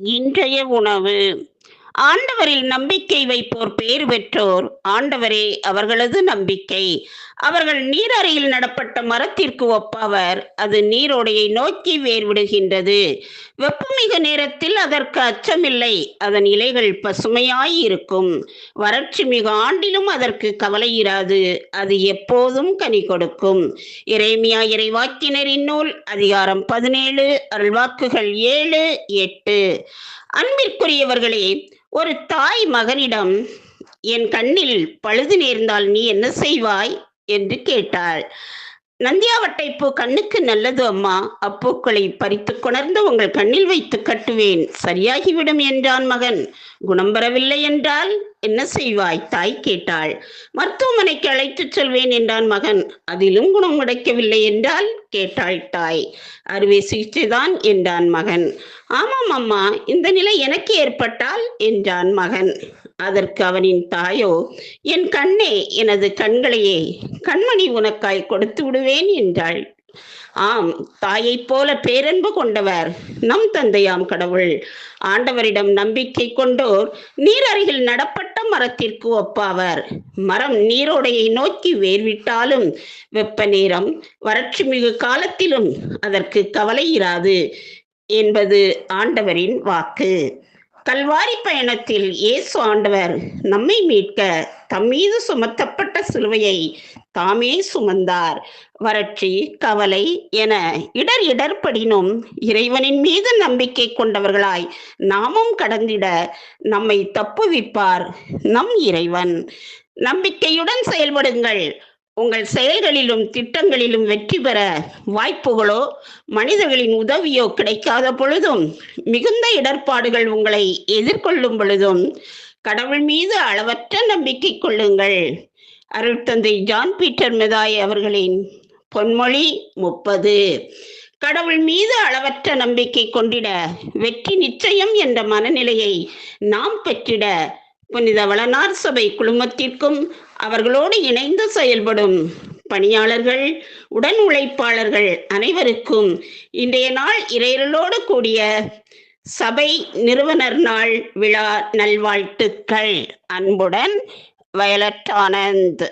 இன்றைய உணவு ஆண்டவரில் நம்பிக்கை வைப்போர் பேறு பெற்றோர். ஆண்டவரே அவர்களது நம்பிக்கை. அவர்கள் நீரறையில் நடப்பட்ட மரத்திற்கு ஒப்பாவர். அது நீரோடையை நோக்கி வேர்விடுகின்றது. வெப்பமிகு நேரத்தில் அதற்கு அச்சமில்லை. அதன் இலைகள் பசுமையாய் இருக்கும் வறட்சி மிகு ஆண்டிலும் அதற்கு கவலை இராது. அது எப்போதும் கனி கொடுக்கும். இறைமியா இறைவாக்கினரின் நூல் அதிகாரம் பதினேழு அருள்வாக்குகள் ஏழு எட்டு. அன்பிற்குரியவர்களே ஒரு தாய் மகனிடம் என் கண்ணில் பழுது நேர்ந்தால் நீ என்ன செய்வாய்? என்று கேட்டாள். நந்தியாவட்டை பூ கண்ணுக்கு நல்லது அம்மா. அப்பூக்களை பறித்து கொணர்ந்து உங்கள் கண்ணில் வைத்து கட்டுவேன். சரியாகிவிடும் என்றான் மகன். குணம் பெறவில்லை என்றால் என்ன செய்வாய்? தாய் கேட்டாள். மருத்துவமனைக்கு அழைத்துச் செல்வேன் என்றான் மகன். அதிலும் குணம் கிடைக்கவில்லை என்றால் கேட்டாள் தாய். அறுவை சிகிச்சைதான் என்றான் மகன். ஆமாம் அம்மா இந்த நிலை எனக்கு ஏற்பட்டால் என்றான் மகன். அதற்கு அவனின் தாயோ என் கண்ணே எனது கண்களையே கண்மணி உனக்காய் கொடுத்து விடுவேன் என்றாள். ஆம் தாயைப் போல பேரன்பு கொண்டவர் நம் தந்தையாம் கடவுள். ஆண்டவரிடம் நம்பிக்கை கொண்டோர் நீரருகில் நடப்பட்ட மரத்திற்கு ஒப்பாவர். மரம் நீரோடையை நோக்கி வேர்விட்டாலும் வெப்ப நேரம் வறட்சி மிகு காலத்திலும் அதற்கு கவலை இராது என்பது ஆண்டவரின் வாக்கு. கல்வாரி பயணத்தில் இயேசு ஆண்டவர் நம்மை மீட்க தம்மீது சுமத்தப்பட்ட சிலுவையை தாமே சுமந்தார். வறட்சி கவலை என இடர் இடர்படினும் இறைவனின் மீது நம்பிக்கை கொண்டவர்களாய் நாமும் கடந்திட நம்மை தப்புவிப்பார் நம் இறைவன். நம்பிக்கையுடன் செயல்படுங்கள். உங்கள் செயல்களிலும் திட்டங்களிலும் வெற்றி பெற வாய்ப்புகளோ மனிதர்களின் உதவியோ கிடைக்காத பொழுதும் மிகுந்த இடர்பாடுகள் உங்களை எதிர்கொள்ளும் பொழுதும் கடவுள் மீது அளவற்ற நம்பிக்கை கொள்ளுங்கள். அருள்தந்தை ஜான் பீட்டர் மெதாய் அவர்களின் பொன்மொழி முப்பது. கடவுள் மீது அளவற்ற நம்பிக்கை கொண்டிட வெற்றி நிச்சயம் என்ற மனநிலையை நாம் பெற்றிட புனித வளனார் சபை குழுமத்திற்கும் அவர்களோடு இணைந்து செயல்படும் பணியாளர்கள் உடன் உழைப்பாளர்கள் அனைவருக்கும் இன்றைய நாள் இறையலோடு கூடிய சபை நிறுவனர் நாள் விழா நல்வாழ்த்துக்கள். அன்புடன் வயலட் ஆனந்த்.